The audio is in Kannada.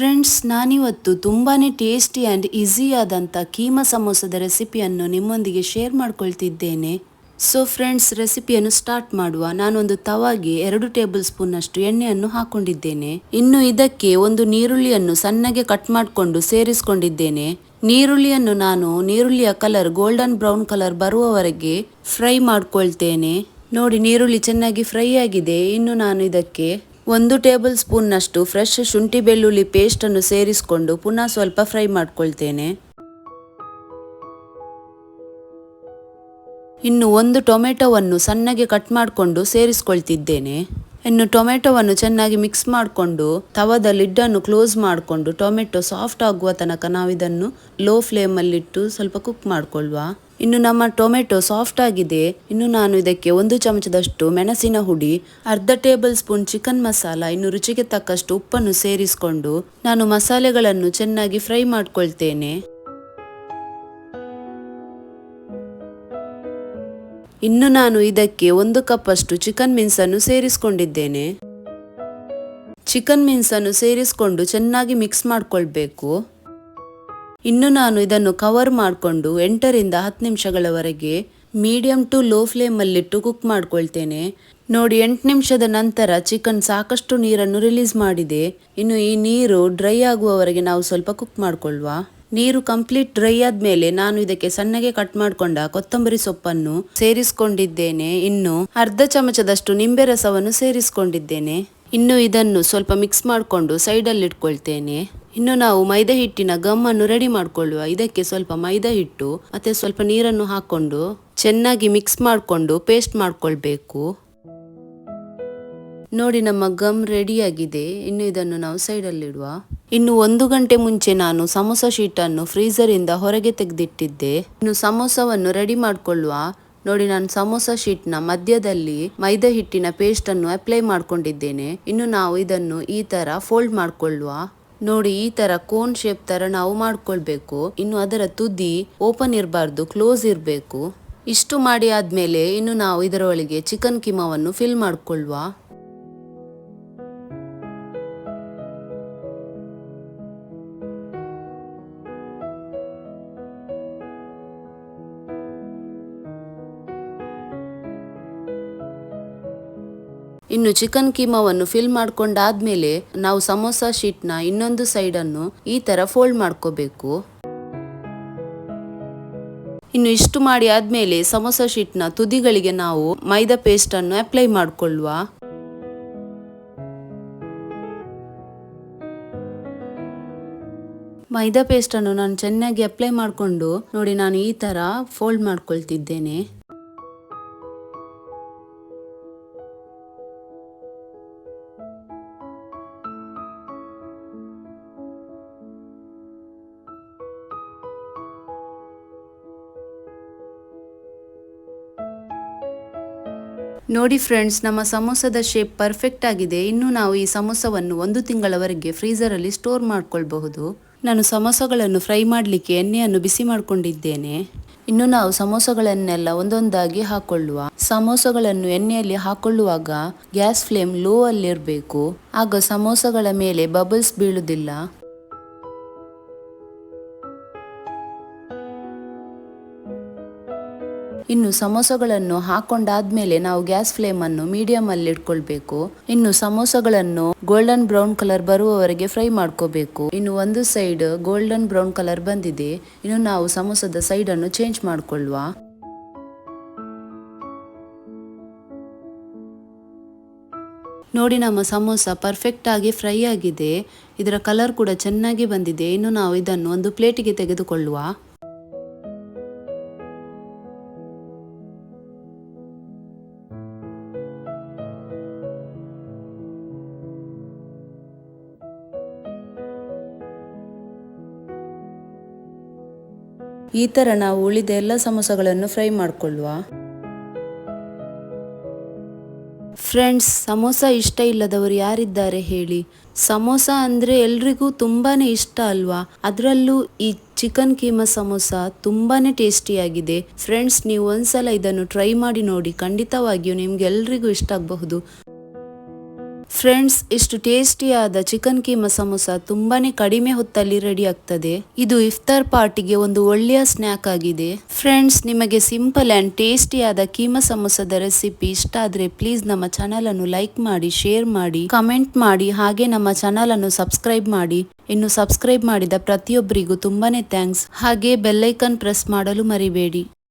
ಫ್ರೆಂಡ್ಸ್ ನಾನಿವತ್ತು ತುಂಬಾ ಟೇಸ್ಟಿ ಆ್ಯಂಡ್ ಈಸಿ ಆದಂಥ ಕೀಮಾ ಸಮೋಸದ ರೆಸಿಪಿಯನ್ನು ನಿಮ್ಮೊಂದಿಗೆ ಶೇರ್ ಮಾಡ್ಕೊಳ್ತಿದ್ದೇನೆ. ಸೊ ಫ್ರೆಂಡ್ಸ್ ರೆಸಿಪಿಯನ್ನು ಸ್ಟಾರ್ಟ್ ಮಾಡುವ. ನಾನೊಂದು ತವಾಗೆ ಎರಡು ಟೇಬಲ್ ಸ್ಪೂನ್ನಷ್ಟು ಎಣ್ಣೆಯನ್ನು ಹಾಕೊಂಡಿದ್ದೇನೆ. ಇನ್ನು ಇದಕ್ಕೆ ಒಂದು ನೀರುಳ್ಳಿಯನ್ನು ಸಣ್ಣಗೆ ಕಟ್ ಮಾಡಿಕೊಂಡು ಸೇರಿಸಿಕೊಂಡಿದ್ದೇನೆ. ನೀರುಳ್ಳಿಯನ್ನು ನಾನು ನೀರುಳ್ಳಿಯ ಕಲರ್ ಗೋಲ್ಡನ್ ಬ್ರೌನ್ ಕಲರ್ ಬರುವವರೆಗೆ ಫ್ರೈ ಮಾಡ್ಕೊಳ್ತೇನೆ. ನೋಡಿ, ನೀರುಳ್ಳಿ ಚೆನ್ನಾಗಿ ಫ್ರೈ ಆಗಿದೆ. ಇನ್ನು ನಾನು ಇದಕ್ಕೆ ಒಂದು ಟೇಬಲ್ ಸ್ಪೂನ್ನಷ್ಟು ಫ್ರೆಶ್ ಶುಂಠಿ ಬೆಳ್ಳುಳ್ಳಿ ಪೇಸ್ಟನ್ನು ಸೇರಿಸಿಕೊಂಡು ಪುನಃ ಸ್ವಲ್ಪ ಫ್ರೈ ಮಾಡ್ಕೊಳ್ತೇನೆ. ಇನ್ನು ಒಂದು ಟೊಮೆಟೊವನ್ನು ಸಣ್ಣಗೆ ಕಟ್ ಮಾಡಿಕೊಂಡು ಸೇರಿಸ್ಕೊಳ್ತಿದ್ದೇನೆ. ಇನ್ನು ಟೊಮೆಟೊವನ್ನು ಚೆನ್ನಾಗಿ ಮಿಕ್ಸ್ ಮಾಡಿಕೊಂಡು, ತವದ ಲಿಡ್ಡನ್ನು ಕ್ಲೋಸ್ ಮಾಡಿಕೊಂಡು, ಟೊಮೆಟೊ ಸಾಫ್ಟ್ ಆಗುವ ತನಕ ನಾವಿದನ್ನು ಲೋ ಫ್ಲೇಮಲ್ಲಿಟ್ಟು ಸ್ವಲ್ಪ ಕುಕ್ ಮಾಡಿಕೊಳ್ಳುವ ಇನ್ನು ನಮ್ಮ ಟೊಮೆಟೊ ಸಾಫ್ಟ್ ಆಗಿದೆ. ಇನ್ನು ನಾನು ಇದಕ್ಕೆ ಒಂದು ಚಮಚದಷ್ಟು ಮೆಣಸಿನ ಹುಡಿ, ಅರ್ಧ ಟೇಬಲ್ ಸ್ಪೂನ್ ಚಿಕನ್ ಮಸಾಲ, ಇನ್ನು ರುಚಿಗೆ ತಕ್ಕಷ್ಟು ಉಪ್ಪನ್ನು ಸೇರಿಸಿಕೊಂಡು, ನಾನು ಮಸಾಲೆಗಳನ್ನು ಚೆನ್ನಾಗಿ ಫ್ರೈ ಮಾಡ್ಕೊಳ್ತೇನೆ. ಇನ್ನು ನಾನು ಇದಕ್ಕೆ ಒಂದು ಕಪ್ಪಷ್ಟು ಚಿಕನ್ ಮಿನ್ಸನ್ನು ಸೇರಿಸಿಕೊಂಡಿದ್ದೇನೆ. ಚಿಕನ್ ಮಿನ್ಸನ್ನು ಸೇರಿಸ್ಕೊಂಡು ಚೆನ್ನಾಗಿ ಮಿಕ್ಸ್ ಮಾಡಿಕೊಳ್ಬೇಕು. ಇನ್ನು ನಾನು ಇದನ್ನು ಕವರ್ ಮಾಡಿಕೊಂಡು ಎಂಟರಿಂದ ಹತ್ತು ನಿಮಿಷಗಳವರೆಗೆ ಮೀಡಿಯಂ ಟು ಲೋ ಫ್ಲೇಮಲ್ಲಿಟ್ಟು ಕುಕ್ ಮಾಡ್ಕೊಳ್ತೇನೆ. ನೋಡಿ, ಎಂಟು ನಿಮಿಷದ ನಂತರ ಚಿಕನ್ ಸಾಕಷ್ಟು ನೀರನ್ನು ರಿಲೀಸ್ ಮಾಡಿದೆ. ಇನ್ನು ಈ ನೀರು ಡ್ರೈ ಆಗುವವರೆಗೆ ನಾವು ಸ್ವಲ್ಪ ಕುಕ್ ಮಾಡ್ಕೊಳ್ವಾ. ನೀರು ಕಂಪ್ಲೀಟ್ ಡ್ರೈ ಆದ್ಮೇಲೆ ನಾನು ಇದಕ್ಕೆ ಸಣ್ಣಗೆ ಕಟ್ ಮಾಡಿಕೊಂಡ ಕೊತ್ತಂಬರಿ ಸೊಪ್ಪನ್ನು ಸೇರಿಸಿಕೊಂಡಿದ್ದೇನೆ. ಇನ್ನು ಅರ್ಧ ಚಮಚದಷ್ಟು ನಿಂಬೆ ರಸವನ್ನು ಸೇರಿಸಿಕೊಂಡಿದ್ದೇನೆ. ಇನ್ನು ಇದನ್ನು ಸ್ವಲ್ಪ ಮಿಕ್ಸ್ ಮಾಡಿಕೊಂಡು ಸೈಡಲ್ಲಿ ಇಟ್ಕೊಳ್ತೇನೆ. ಇನ್ನು ನಾವು ಮೈದಾ ಹಿಟ್ಟಿನ ಗಮ್ಮನ್ನು ರೆಡಿ ಮಾಡಿಕೊಳ್ಳುವ. ಇದಕ್ಕೆ ಸ್ವಲ್ಪ ಮೈದಾ ಹಿಟ್ಟು, ಮತ್ತೆ ಸ್ವಲ್ಪ ನೀರನ್ನು ಹಾಕೊಂಡು ಚೆನ್ನಾಗಿ ಮಿಕ್ಸ್ ಮಾಡಿಕೊಂಡು ಪೇಸ್ಟ್ ಮಾಡಿಕೊಳ್ಬೇಕು. ನೋಡಿ ನಮ್ಮ ಗಮ್ ರೆಡಿಯಾಗಿದೆ ಇನ್ನು ಇದನ್ನು ನಾವು ಸೈಡಲ್ಲಿಡುವ ಇನ್ನು ಒಂದು ಗಂಟೆ ಮುಂಚೆ ನಾನು ಸಮೋಸ ಶೀಟನ್ನು ಫ್ರೀಸರಿಂದ ಹೊರಗೆ ತೆಗೆದಿಟ್ಟಿದ್ದೆ. ಇನ್ನು ಸಮೋಸವನ್ನು ರೆಡಿ ಮಾಡಿಕೊಳ್ಳುವ. ನೋಡಿ, ನಾನು ಸಮೋಸ ಶೀಟ್ನ ಮಧ್ಯದಲ್ಲಿ ಮೈದಾ ಹಿಟ್ಟಿನ ಪೇಸ್ಟನ್ನು ಅಪ್ಲೈ ಮಾಡ್ಕೊಂಡಿದ್ದೇನೆ. ಇನ್ನು ನಾವು ಇದನ್ನು ಈ ತರ ಫೋಲ್ಡ್ ಮಾಡ್ಕೊಳ್ಳುವ. ನೋಡಿ, ಈ ತರ ಕೋನ್ ಶೇಪ್ ತರ ನಾವು ಮಾಡ್ಕೊಳ್ಬೇಕು. ಇನ್ನು ಅದರ ತುದಿ ಓಪನ್ ಇರಬಾರ್ದು, ಕ್ಲೋಸ್ ಇರಬೇಕು. ಇಷ್ಟು ಮಾಡಿ ಆದ್ಮೇಲೆ ಇನ್ನು ನಾವು ಇದರೊಳಗೆ ಚಿಕನ್ ಕಿಮವನ್ನು ಫಿಲ್ ಮಾಡ್ಕೊಳ್ಳುವ. ಇನ್ನು ಚಿಕನ್ ಕೀಮಾವನ್ನು ಫಿಲ್ ಮಾಡ್ಕೊಂಡಾದ್ಮೇಲೆ ನಾವು ಸಮೋಸಾ ಶೀಟ್ನ ಇನ್ನೊಂದು ಸೈಡನ್ನು ಈ ತರ ಫೋಲ್ಡ್ ಮಾಡ್ಕೋಬೇಕು. ಇನ್ನು ಇಷ್ಟು ಮಾಡಿ ಆದ್ಮೇಲೆ ಸಮೋಸಾ ಶೀಟ್ನ ತುದಿಗಳಿಗೆ ನಾವು ಮೈದಾ ಪೇಸ್ಟ್ ಅನ್ನು ಅಪ್ಲೈ ಮಾಡ್ಕೊಳ್ಳುವ. ಮೈದಾ ಪೇಸ್ಟ್ ಅನ್ನು ನಾನು ಚೆನ್ನಾಗಿ ಅಪ್ಲೈ ಮಾಡಿಕೊಂಡು ನೋಡಿ ನಾನು ಈ ತರ ಫೋಲ್ಡ್ ಮಾಡ್ಕೊಳ್ತಿದ್ದೇನೆ. ನೋಡಿ ಫ್ರೆಂಡ್ಸ್ ನಮ್ಮ ಸಮೋಸದ ಶೇಪ್ ಪರ್ಫೆಕ್ಟ್ ಆಗಿದೆ. ಇನ್ನು ನಾವು ಈ ಸಮೋಸವನ್ನು ಒಂದು ತಿಂಗಳವರೆಗೆ ಫ್ರೀಸರಲ್ಲಿ ಸ್ಟೋರ್ ಮಾಡ್ಕೊಳ್ಬಹುದು. ನಾನು ಸಮೋಸಗಳನ್ನು ಫ್ರೈ ಮಾಡಲಿಕ್ಕೆ ಎಣ್ಣೆಯನ್ನು ಬಿಸಿ ಮಾಡಿಕೊಂಡಿದ್ದೇನೆ. ಇನ್ನು ನಾವು ಸಮೋಸಗಳನ್ನೆಲ್ಲ ಒಂದೊಂದಾಗಿ ಹಾಕೊಳ್ಳುವ. ಸಮೋಸಗಳನ್ನು ಎಣ್ಣೆಯಲ್ಲಿ ಹಾಕೊಳ್ಳುವಾಗ ಗ್ಯಾಸ್ ಫ್ಲೇಮ್ ಲೋ ಅಲ್ಲಿರಬೇಕು. ಆಗ ಸಮೋಸಗಳ ಮೇಲೆ ಬಬಲ್ಸ್ ಬೀಳುವುದಿಲ್ಲ. ಇನ್ನು ಸಮೋಸಗಳನ್ನು ಹಾಕೊಂಡಾದ್ಮೇಲೆ ನಾವು ಗ್ಯಾಸ್ ಫ್ಲೇಮ್ ಅನ್ನು ಮೀಡಿಯಂ ಅಲ್ಲಿ ಇಟ್ಕೊಳ್ಬೇಕು. ಇನ್ನು ಸಮೋಸಗಳನ್ನು ಗೋಲ್ಡನ್ ಬ್ರೌನ್ ಕಲರ್ ಬರುವವರೆಗೆ ಫ್ರೈ ಮಾಡ್ಕೋಬೇಕು. ಇನ್ನು ಒಂದು ಸೈಡ್ ಗೋಲ್ಡನ್ ಬ್ರೌನ್ ಕಲರ್ ಬಂದಿದೆ. ಇನ್ನು ನಾವು ಸಮೋಸದ ಸೈಡ್ ಅನ್ನು ಚೇಂಜ್ ಮಾಡ್ಕೊಳ್ಳುವ. ನೋಡಿ, ನಮ್ಮ ಸಮೋಸ ಪರ್ಫೆಕ್ಟ್ ಆಗಿ ಫ್ರೈ ಆಗಿದೆ. ಇದರ ಕಲರ್ ಕೂಡ ಚೆನ್ನಾಗಿ ಬಂದಿದೆ. ಇನ್ನು ನಾವು ಇದನ್ನು ಒಂದು ಪ್ಲೇಟಿಗೆ ತೆಗೆದುಕೊಳ್ಳುವ. ಈ ಥರ ನಾವು ಉಳಿದ ಎಲ್ಲ ಸಮೋಸಗಳನ್ನು ಫ್ರೈ ಮಾಡಿಕೊಳ್ಳುವ ಫ್ರೆಂಡ್ಸ್ ಸಮೋಸ ಇಷ್ಟ ಇಲ್ಲದವರು ಯಾರಿದ್ದಾರೆ ಹೇಳಿ? ಸಮೋಸ ಅಂದರೆ ಎಲ್ರಿಗೂ ತುಂಬಾ ಇಷ್ಟ ಅಲ್ವಾ? ಅದರಲ್ಲೂ ಈ ಚಿಕನ್ ಕೀಮಾ ಸಮೋಸ ತುಂಬಾ ಟೇಸ್ಟಿಯಾಗಿದೆ ಫ್ರೆಂಡ್ಸ್ ನೀವು ಒಂದ್ಸಲ ಇದನ್ನು ಟ್ರೈ ಮಾಡಿ ನೋಡಿ, ಖಂಡಿತವಾಗಿಯೂ ನಿಮ್ಗೆ ಎಲ್ರಿಗೂ ಇಷ್ಟ ಆಗಬಹುದು. ಫ್ರೆಂಡ್ಸ್, ಇಷ್ಟು ಟೇಸ್ಟಿಯಾದ ಚಿಕನ್ ಕೀಮಾ ಸಮೋಸ ತುಂಬಾನೇ ಕಡಿಮೆ ಹೊತ್ತಲ್ಲಿ ರೆಡಿ ಆಗ್ತದೆ. ಇದು ಇಫ್ತಾರ್ ಪಾರ್ಟಿಗೆ ಒಂದು ಒಳ್ಳೆಯ ಸ್ನ್ಯಾಕ್ ಆಗಿದೆ. ಫ್ರೆಂಡ್ಸ್, ನಿಮಗೆ ಸಿಂಪಲ್ ಅಂಡ್ ಟೇಸ್ಟಿಯಾದ ಕೀಮಾ ಸಮೋಸದ ರೆಸಿಪಿ ಇಷ್ಟ ಆದರೆ ಪ್ಲೀಸ್ ನಮ್ಮ ಚಾನಲ್ ಅನ್ನು ಲೈಕ್ ಮಾಡಿ ಶೇರ್ ಮಾಡಿ ಕಮೆಂಟ್ ಮಾಡಿ, ಹಾಗೆ ನಮ್ಮ ಚಾನಲ್ ಅನ್ನು ಸಬ್ಸ್ಕ್ರೈಬ್ ಮಾಡಿ. ಇನ್ನು ಸಬ್ಸ್ಕ್ರೈಬ್ ಮಾಡಿದ ಪ್ರತಿಯೊಬ್ಬರಿಗೂ ತುಂಬಾನೇ ಥ್ಯಾಂಕ್ಸ್ ಹಾಗೆ ಬೆಲ್ಲೈಕನ್ ಪ್ರೆಸ್ ಮಾಡಲು ಮರಿಬೇಡಿ.